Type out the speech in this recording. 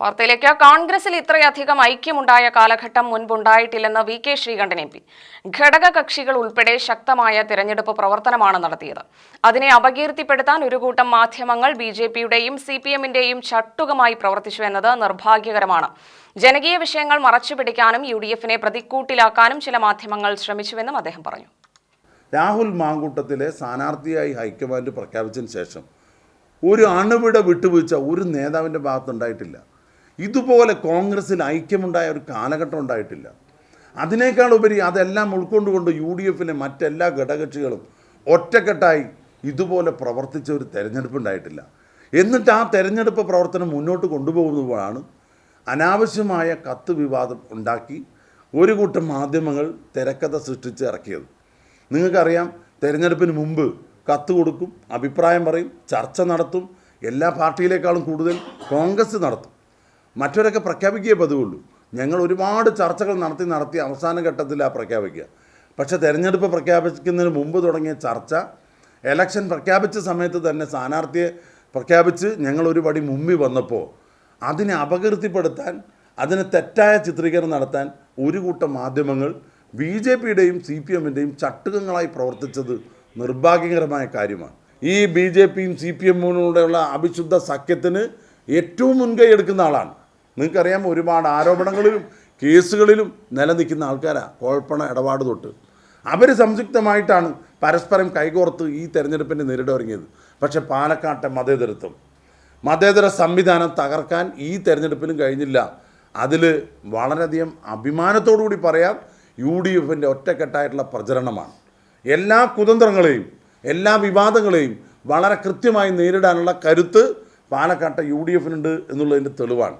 വാർത്തയിലേക്ക്. കോൺഗ്രസിൽ ഇത്രയധികം ഐക്യമുണ്ടായ കാലഘട്ടം മുൻപുണ്ടായിട്ടില്ലെന്ന് V K Sreekandan M P. ഘടക കക്ഷികൾ ഉൾപ്പെടെ ശക്തമായ തിരഞ്ഞെടുപ്പ് പ്രവർത്തനമാണ് നടത്തിയത്. അതിനെ അപകീർത്തിപ്പെടുത്താൻ ഒരു കൂട്ടം മാധ്യമങ്ങൾ ബി ജെ പിയുടെയും സി പി എമ്മിന്റെയും ചട്ടുകമായി പ്രവർത്തിച്ചു എന്നത് നിർഭാഗ്യകരമാണ്. ജനകീയ വിഷയങ്ങൾ മറച്ചുപിടിക്കാനും യു ഡി എഫിനെ പ്രതിക്കൂട്ടിലാക്കാനും ചില മാധ്യമങ്ങൾ ശ്രമിച്ചുവെന്നും അദ്ദേഹം പറഞ്ഞു. രാഹുൽ മാങ്കൂട്ടത്തിലെ സ്ഥാനാർത്ഥിയായി ഹൈക്കമാൻഡ് പ്രഖ്യാപിച്ചതിന് ശേഷം ഒരു അണുവിട വിട്ടുവീഴ്ച ഒരു നേതാവിന്റെ ഭാഗത്തുണ്ടായിട്ടില്ല. ഇതുപോലെ കോൺഗ്രസ്സിൽ ഐക്യമുണ്ടായ ഒരു കാലഘട്ടം ഉണ്ടായിട്ടില്ല. അതിനേക്കാൾ ഉപരി അതെല്ലാം ഉൾക്കൊണ്ടുകൊണ്ട് യു ഡി എഫിലെ മറ്റെല്ലാ ഘടകക്ഷികളും ഒറ്റക്കെട്ടായി ഇതുപോലെ പ്രവർത്തിച്ച ഒരു തെരഞ്ഞെടുപ്പ് ഉണ്ടായിട്ടില്ല. എന്നിട്ട് ആ തെരഞ്ഞെടുപ്പ് പ്രവർത്തനം മുന്നോട്ട് കൊണ്ടുപോകുന്നതാണ് അനാവശ്യമായ കത്ത് വിവാദം ഉണ്ടാക്കി ഒരു കൂട്ടം മാധ്യമങ്ങൾ തിരക്കഥ സൃഷ്ടിച്ച് ഇറക്കിയത്. നിങ്ങൾക്കറിയാം തെരഞ്ഞെടുപ്പിന് മുമ്പ് കത്ത് കൊടുക്കും അഭിപ്രായം പറയും ചർച്ച നടത്തും എല്ലാ പാർട്ടിയിലേക്കാളും കൂടുതൽ കോൺഗ്രസ് നടത്തും. മറ്റവരൊക്കെ പ്രഖ്യാപിക്കുകയേ പതിവുള്ളൂ. ഞങ്ങൾ ഒരുപാട് ചർച്ചകൾ നടത്തി നടത്തി അവസാന ഘട്ടത്തിലാണ് പ്രഖ്യാപിക്കുക. പക്ഷേ തെരഞ്ഞെടുപ്പ് പ്രഖ്യാപിക്കുന്നതിന് മുമ്പ് തുടങ്ങിയ ചർച്ച എലക്ഷൻ പ്രഖ്യാപിച്ച സമയത്ത് തന്നെ സ്ഥാനാർത്ഥിയെ പ്രഖ്യാപിച്ച് ഞങ്ങൾ ഒരു പടി മുമ്പിൽ വന്നപ്പോൾ അതിനെ അപകീർത്തിപ്പെടുത്താൻ അതിനെ തെറ്റായ ചിത്രീകരണം നടത്താൻ ഒരു കൂട്ടം മാധ്യമങ്ങൾ ബി ജെ പിയുടെയും സി പി എമ്മിന്റെയും ചട്ടുകങ്ങളായി പ്രവർത്തിച്ചത് നിർഭാഗ്യകരമായ കാര്യമാണ്. ഈ ബി ജെ പിയും സി പി എമ്മിനോടെയുള്ള അഭിശുദ്ധ സഖ്യത്തിന് ഏറ്റവും മുൻകൈ എടുക്കുന്ന ആളാണ്. നിങ്ങൾക്കറിയാം ഒരുപാട് ആരോപണങ്ങളിലും കേസുകളിലും നിലനിൽക്കുന്ന ആൾക്കാരാണ് കുഴപ്പണ ഇടപാട് തൊട്ട്. അവർ സംയുക്തമായിട്ടാണ് പരസ്പരം കൈകോർത്ത് ഈ തെരഞ്ഞെടുപ്പിനെ നേരിടൊരുങ്ങിയത് പക്ഷേ പാലക്കാട്ടെ മതേതരത്വം. മതേതര സംവിധാനം തകർക്കാൻ ഈ തെരഞ്ഞെടുപ്പിനും കഴിഞ്ഞില്ല. അതിൽ വളരെയധികം കൂടി പറയാം യു ഡി എഫിന്റെ ഒറ്റക്കെട്ടായിട്ടുള്ള പ്രചരണമാണ്. എല്ലാ കുതന്ത്രങ്ങളെയും എല്ലാ വിവാദങ്ങളെയും വളരെ കൃത്യമായി നേരിടാനുള്ള കരുത്ത് പാലക്കാട്ടെ യു ഡി എഫിനുണ്ട് എന്നുള്ളതിന്റെ തെളിവാണ്.